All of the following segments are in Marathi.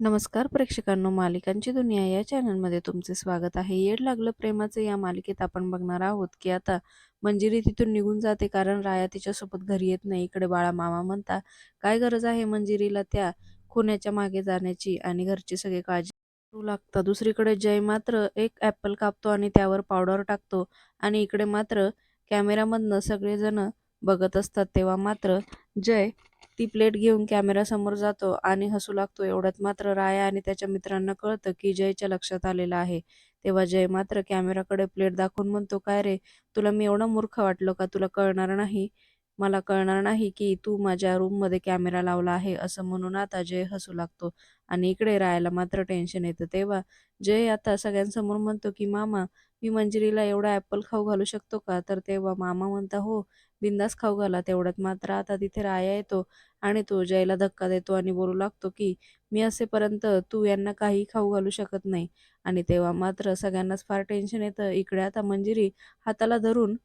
नमस्कार प्रेक्षकांनो मालिकांची दुनिया या चॅनलमध्ये तुमचे स्वागत आहे. येड लागलं प्रेमाचं या मालिकेत आपण बघणार आहोत की आता मंजिरी तिथून निघून जाते कारण राया तिच्यासोबत घरी येत नाही. इकडे बाळा मामा म्हणता काय गरज आहे मंजिरीला त्या खुन्याच्या मागे जाण्याची आणि घरची सगळी काळजी करू लागतं? दुसरीकडे जय मात्र एक ॲपल कापतो आणि त्यावर पावडर टाकतो आणि इकडे मात्र कॅमेरामधनं सगळेजण बघत असतात. तेव्हा मात्र जय ती प्लेट घेऊन कॅमेरासमोर जातो आणि हसू लागतो. एवढ्यात मात्र राया आणि त्याच्या मित्रांना कळतं की जयच्या लक्षात आलेलं आहे. तेव्हा जय मात्र कॅमेराकडे प्लेट दाखवून म्हणतो काय रे तुला मी एवढा मूर्ख वाटलो का? तुला कळणार नाही? मला कळणार नाही की तू माझ्या रूममध्ये कॅमेरा लावला आहे असं म्हणून आता जय हसू लागतो. आणि इकडे रायाला मात्र टेन्शन येतं. तेव्हा जय आता सगळ्यांसमोर म्हणतो की मामा मी मंजिरीला एवढा ॲपल खाऊ घालू शकतो का? तर तेव्हा मामा म्हणता हो बिंदास खाऊ घाला तेवढ्यात. मात्र आता तिथे राया येतो आणि तो जयला धक्का देतो आणि बोलू लागतो की मी असेपर्यंत तू यांना काही खाऊ घालू शकत नाही. आणि तेव्हा मात्र सगळ्यांनाच फार टेन्शन येतं. इकडे आता मंजिरी हाताला धरून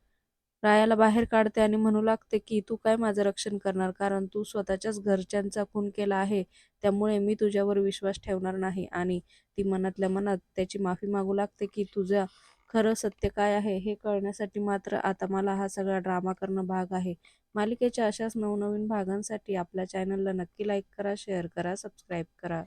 रायाला बाहेर काढते आणि म्हणू लागते की तू काय माझं रक्षण करणार? कारण तू स्वतःच्याच घरच्यांचा खून केला आहे. त्यामुळे मी तुझ्यावर विश्वास ठेवणार नाही. आणि ती मनातल्या मनात त्याची माफी मागू लागते की तुझ्या खरं सत्य काय आहे हे कळण्यासाठी मात्र आता मला हा सगळा ड्रामा करणं भाग आहे. मालिकेच्या अशाच नवनवीन भागांसाठी आपल्या चॅनलला नक्की लाईक करा शेअर करा सबस्क्राईब करा.